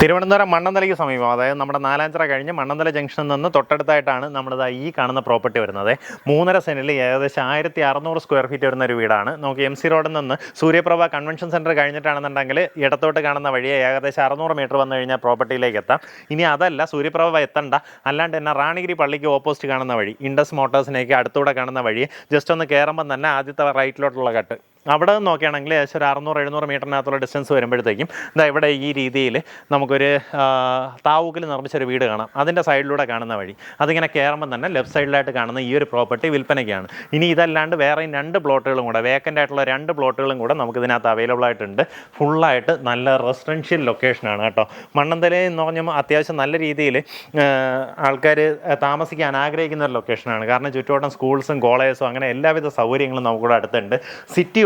തിരുവനന്തപുരം മണ്ണന്തലയ്ക്ക് സമീപം അതായത് നമ്മുടെ നാലാഞ്ചിറ കഴിഞ്ഞ് മണ്ണന്തല ജംഗ്ഷനിൽ നിന്ന് തൊട്ടടുത്തായിട്ടാണ് നമ്മുടെ ഈ കാണുന്ന പ്രോപ്പർട്ടി വരുന്നത്. മൂന്നര സെന്റിൽ ഏകദേശം ആയിരത്തി അറുന്നൂറ് സ്ക്വയർ ഫീറ്റ് വരുന്ന ഒരു വീടാണ്. നമുക്ക് എം സി റോഡിൽ നിന്ന് സൂര്യപ്രഭ കൺവെൻഷൻ സെന്റർ കഴിഞ്ഞിട്ടാണെന്നുണ്ടെങ്കിൽ ഇടത്തോട്ട് കാണുന്ന വഴിയെ ഏകദേശം അറുന്നൂറ് മീറ്റർ വന്നു കഴിഞ്ഞാൽ പ്രോപ്പർട്ടിയിലേക്ക് എത്താം. ഇനി അതല്ല സൂര്യപ്രഭ എത്തണ്ട. അല്ലാണ്ട് തന്നെ റാണിഗിരി പള്ളിക്ക് ഓപ്പോസിറ്റ് കാണുന്ന വഴി ഇൻഡസ് മോട്ടോഴ്സിനേക്ക് അടുത്തൂടെ കാണുന്ന വഴി ജസ്റ്റ് ഒന്ന് കയറുമ്പം തന്നെ ആദ്യത്തെ റൈറ്റിലോട്ടുള്ള കട്ട് അവിടെ നിന്ന് നോക്കുകയാണെങ്കിൽ ഏകദേശം ഒരു അറുന്നൂറ് എഴുന്നൂറ് മീറ്ററിനകത്തുള്ള ഡിസ്റ്റൻസ് വരുമ്പോഴത്തേക്കും ഇതാ ഇവിടെ ഈ രീതിയിൽ നമുക്കൊരു താവൂക്കിൽ നിർമ്മിച്ചൊരു വീട് കാണാം. അതിന്റെ സൈഡിലൂടെ കാണുന്ന വഴി. അതിങ്ങനെ കയറുമ്പോൾ തന്നെ ലെഫ്റ്റ് സൈഡിലായിട്ട് കാണുന്ന ഈ ഒരു പ്രോപ്പർട്ടി വിൽപ്പനയ്ക്കാണ്. ഇനി ഇതല്ലാണ്ട് വേറെ രണ്ട് പ്ലോട്ടുകളും കൂടെ വേക്കന്റ് ആയിട്ടുള്ള രണ്ട് പ്ലോട്ടുകളും കൂടെ നമുക്ക് ഇതിനകത്ത് അവൈലബിൾ ആയിട്ടുണ്ട്. ഫുള്ളായിട്ട് നല്ല റെസിഡൻഷ്യൽ ലൊക്കേഷനാണ് കേട്ടോ. മണ്ണന്തല എന്ന് പറഞ്ഞാൽ അത്യാവശ്യം നല്ല രീതിയിൽ ആൾക്കാർ താമസിക്കാൻ ആഗ്രഹിക്കുന്ന ഒരു ലൊക്കേഷനാണ് കാരണം ചുറ്റുവട്ടം സ്കൂൾസും കോളേജസും അങ്ങനെ എല്ലാവിധ സൗകര്യങ്ങളും നമുക്കിവിടെ അടുത്തുണ്ട്.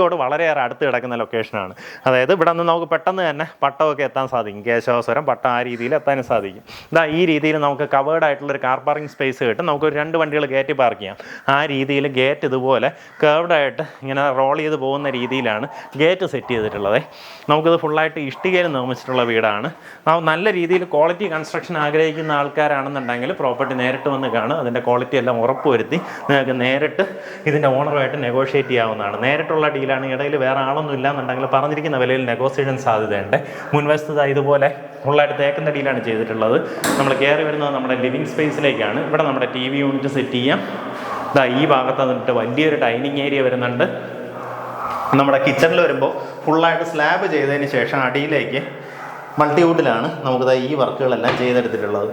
സിറ്റിയോട് വളരെയേറെ അടുത്ത് കിടക്കുന്ന ലൊക്കേഷനാണ് അതായത് ഇവിടെ നിന്ന് നമുക്ക് പെട്ടെന്ന് തന്നെ പട്ടമൊക്കെ എത്താൻ സാധിക്കും. കേശവസ്വരം പട്ടം ആ രീതിയിൽ എത്താനും സാധിക്കും. ഇതാ ഈ രീതിയിൽ നമുക്ക് കവേർഡ് ആയിട്ടുള്ള ഒരു കാർ പാർക്കിംഗ് സ്പേസ് കിട്ടും. നമുക്ക് ഒരു രണ്ട് വണ്ടികൾ കയറ്റി പാർക്ക് ചെയ്യാം. ആ രീതിയിൽ ഗേറ്റ് ഇതുപോലെ കേർവ്ഡ് ആയിട്ട് ഇങ്ങനെ റോൾ ചെയ്ത് പോകുന്ന രീതിയിലാണ് ഗേറ്റ് സെറ്റ് ചെയ്തിട്ടുള്ളത്. നമുക്കിത് ഫുള്ളായിട്ട് ഇഷ്ടികയിൽ നിർമ്മിച്ചിട്ടുള്ള വീടാണ്. നല്ല രീതിയിൽ ക്വാളിറ്റി കൺസ്ട്രക്ഷൻ ആഗ്രഹിക്കുന്ന ആൾക്കാരാണെന്നുണ്ടെങ്കിൽ പ്രോപ്പർട്ടി നേരിട്ട് വന്ന് കാണും. അതിന്റെ ക്വാളിറ്റി എല്ലാം ഉറപ്പുവരുത്തി നിങ്ങൾക്ക് നേരിട്ട് ഇതിന്റെ ഓണറുമായിട്ട് നെഗോഷിയേറ്റ് ചെയ്യാവുന്നതാണ്. നേരിട്ടുള്ള ഡീലാണ് ഇടയിൽ വേറെ ആളൊന്നും ഇല്ലാന്നുണ്ടെങ്കിൽ പറഞ്ഞിരിക്കുന്ന വിലയിൽ നെഗോസിയേഷൻ സാധ്യതയുണ്ട്. മുൻവശത്ത് ഇതുപോലെ ഫുള്ളായിട്ട് തേക്കുന്നടിയിലാണ് ചെയ്തിട്ടുള്ളത്. നമ്മൾ കയറി വരുന്നത് നമ്മുടെ ലിവിങ് സ്പേസിലേക്കാണ് ഇവിടെ നമ്മുടെ ടി വി യൂണിറ്റ് സെറ്റ് ചെയ്യാം. ഇതാ ഈ ഭാഗത്ത് നിന്നിട്ട് വലിയൊരു ഡൈനിങ് ഏരിയ വരുന്നുണ്ട്. നമ്മുടെ കിച്ചണിൽ വരുമ്പോൾ ഫുള്ളായിട്ട് സ്ലാബ് ചെയ്തതിന് ശേഷം അടിയിലേക്ക് മൾട്ടിവുഡിലാണ് നമുക്കിത് ഈ വർക്കുകളെല്ലാം ചെയ്തെടുത്തിട്ടുള്ളത്.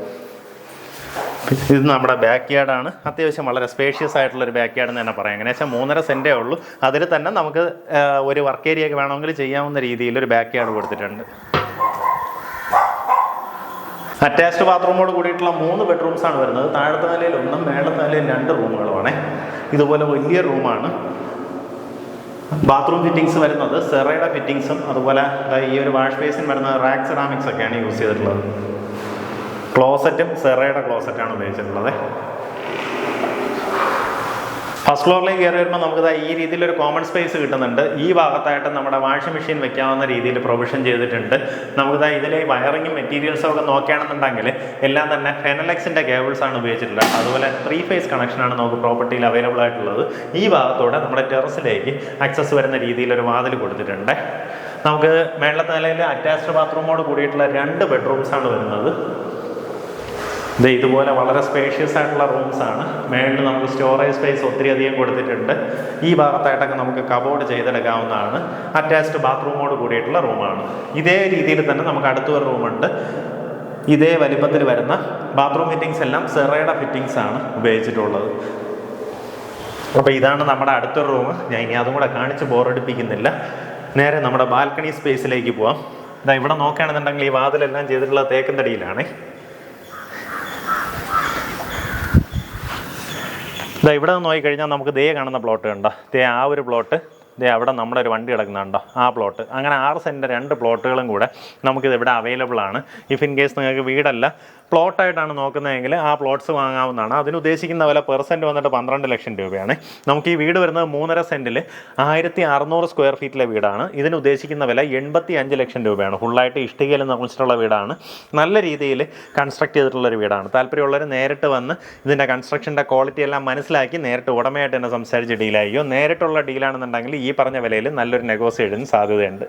ഇത് നമ്മുടെ ബാക്ക് യാർഡാണ് അത്യാവശ്യം വളരെ സ്പേഷ്യസ് ആയിട്ടുള്ള ഒരു ബാക്ക് യാർഡ് എന്ന് തന്നെ പറയാം. ഏകദേശം മൂന്നര സെന്റേ ഉള്ളൂ. അതിൽ തന്നെ നമുക്ക് ഒരു വർക്ക് ഏരിയ ഒക്കെ വേണമെങ്കിൽ ചെയ്യാവുന്ന രീതിയിൽ ഒരു ബാക്ക് യാർഡ് കൊടുത്തിട്ടുണ്ട്. അറ്റാച്ച്ഡ് ബാത്റൂമോട് കൂടിയിട്ടുള്ള മൂന്ന് ബെഡ്റൂംസ് ആണ് വരുന്നത്. താഴത്തെ നിലയിൽ ഒന്നും മേളത്തെ നിലയിൽ രണ്ട് റൂമുകളുമാണ് ഇതുപോലെ വലിയ റൂമാണ് ബാത്റൂം ഫിറ്റിങ്സ് വരുന്നത്. സെറയുടെ ഫിറ്റിങ്സും അതുപോലെ ഈ ഒരു വാഷ് ബേസിൻ വരുന്നത് റാക്സ് സെറാമിക്സ് ഒക്കെയാണ് യൂസ് ചെയ്തിട്ടുള്ളത്. ക്ലോസറ്റും സെറയുടെ ക്ലോസറ്റാണ് ഉപയോഗിച്ചിട്ടുള്ളത്. ഫസ്റ്റ് ഫ്ലോറിലേക്ക് കയറി വരുമ്പോൾ നമുക്ക് ഈ ഈ രീതിയിലൊരു കോമൺ സ്പേസ് കിട്ടുന്നുണ്ട്. ഈ ഭാഗത്തായിട്ട് നമ്മുടെ വാഷിംഗ് മെഷീൻ വെക്കാവുന്ന രീതിയിൽ പ്രൊവിഷൻ ചെയ്തിട്ടുണ്ട്. നമുക്ക് ഇതിലെ വയറിങ്ങും മെറ്റീരിയൽസും ഒക്കെ നോക്കുകയാണെന്നുണ്ടെങ്കിൽ എല്ലാം തന്നെ ഫെനലെക്സിന്റെ കേബിൾസ് ആണ് ഉപയോഗിച്ചിട്ടുള്ളത്. അതുപോലെ ത്രീ ഫേസ് കണക്ഷനാണ് നമുക്ക് പ്രോപ്പർട്ടിയിൽ അവൈലബിൾ ആയിട്ടുള്ളത്. ഈ ഭാഗത്തോടെ നമ്മുടെ ടെറസിലേക്ക് ആക്സസ് വരുന്ന രീതിയിൽ ഒരു വാതിൽ കൊടുത്തിട്ടുണ്ട്. നമുക്ക് മേളത്തെ നിലയിൽ അറ്റാച്ച്ഡ് ബാത്റൂമോട് കൂടിയിട്ടുള്ള രണ്ട് ബെഡ്റൂംസാണ് വരുന്നത്. ഇത് ഇതുപോലെ വളരെ സ്പേഷ്യസ് ആയിട്ടുള്ള റൂംസ് ആണ്. മേളിൽ നമുക്ക് സ്റ്റോറേജ് സ്പേസ് ഒത്തിരി അധികം കൊടുത്തിട്ടുണ്ട്. ഈ ഭാഗത്തായിട്ടൊക്കെ നമുക്ക് കബോർഡ് ചെയ്തെടുക്കാവുന്നതാണ്. അറ്റാച്ച്ഡ് ബാത്റൂമോട് കൂടിയിട്ടുള്ള റൂമാണ് ഇതേ രീതിയിൽ തന്നെ നമുക്ക് അടുത്തൊരു റൂമുണ്ട് ഇതേ വലിപ്പത്തിൽ വരുന്ന ബാത്റൂം ഫിറ്റിങ്സ് എല്ലാം സെറയുടെ ഫിറ്റിങ്സ് ആണ് ഉപയോഗിച്ചിട്ടുള്ളത്. അപ്പോൾ ഇതാണ് നമ്മുടെ അടുത്തൊരു റൂം ഞാൻ ഇനി അതും കൂടെ കാണിച്ച് ബോറടിപ്പിക്കുന്നില്ല നേരെ നമ്മുടെ ബാൽക്കണി സ്പേസിലേക്ക് പോവാം. ഇതാ ഇവിടെ നോക്കുകയാണെന്നുണ്ടെങ്കിൽ ഈ വാതിലെല്ലാം ചെയ്തിട്ടുള്ള തേക്കന്തടിയിലാണേ ഇതാ ഇവിടെ നിന്ന് നോക്കിക്കഴിഞ്ഞാൽ നമുക്ക് ദേ കാണുന്ന പ്ലോട്ട് കണ്ടോ? ദേ ആ ഒരു പ്ലോട്ട്. ദേ അവിടെ നമ്മുടെ ഒരു വണ്ടി കിടക്കുന്നുണ്ടോ ആ പ്ലോട്ട് അങ്ങനെ ആറ് സെന്റ് രണ്ട് പ്ലോട്ടുകളും കൂടെ നമുക്കിത് ഇവിടെ അവൈലബിൾ ആണ്. ഇഫ് ഇൻ കേസ് നിങ്ങൾക്ക് വീടല്ല പ്ലോട്ടായിട്ടാണ് നോക്കുന്നതെങ്കിൽ ആ പ്ലോട്ട്സ് വാങ്ങാവുന്നതാണ്. അതിന് ഉദ്ദേശിക്കുന്ന വില പെർസെന്റ് വന്നിട്ട് പന്ത്രണ്ട് ലക്ഷം രൂപയാണ്. നമുക്ക് ഈ വീട് വരുന്നത് മൂന്നര സെന്റിൽ ആയിരത്തി അറുന്നൂറ് സ്ക്വയർ ഫീറ്റിലെ വീടാണ്. ഇതിന് ഉദ്ദേശിക്കുന്ന വില എൺപത്തി അഞ്ച് ലക്ഷം രൂപയാണ്. ഫുള്ളായിട്ട് ഇഷ്ടികയിൽ നിർമ്മിച്ചിട്ടുള്ള വീടാണ്. നല്ല രീതിയിൽ കൺസ്ട്രക്ട് ചെയ്തിട്ടുള്ളൊരു വീടാണ്. താല്പര്യമുള്ളവർ നേരിട്ട് വന്ന് ഇതിന്റെ കൺസ്ട്രക്ഷന്റെ ക്വാളിറ്റി എല്ലാം മനസ്സിലാക്കി നേരിട്ട് ഉടമയായിട്ട് തന്നെ സംസാരിച്ച് ഡീലായിരിക്കും നേരിട്ടുള്ള ഡീലാണെന്നുണ്ടെങ്കിൽ ഈ പറഞ്ഞ വിലയിൽ നല്ലൊരു നെഗോസിയേഷന് സാധ്യതയുണ്ട്.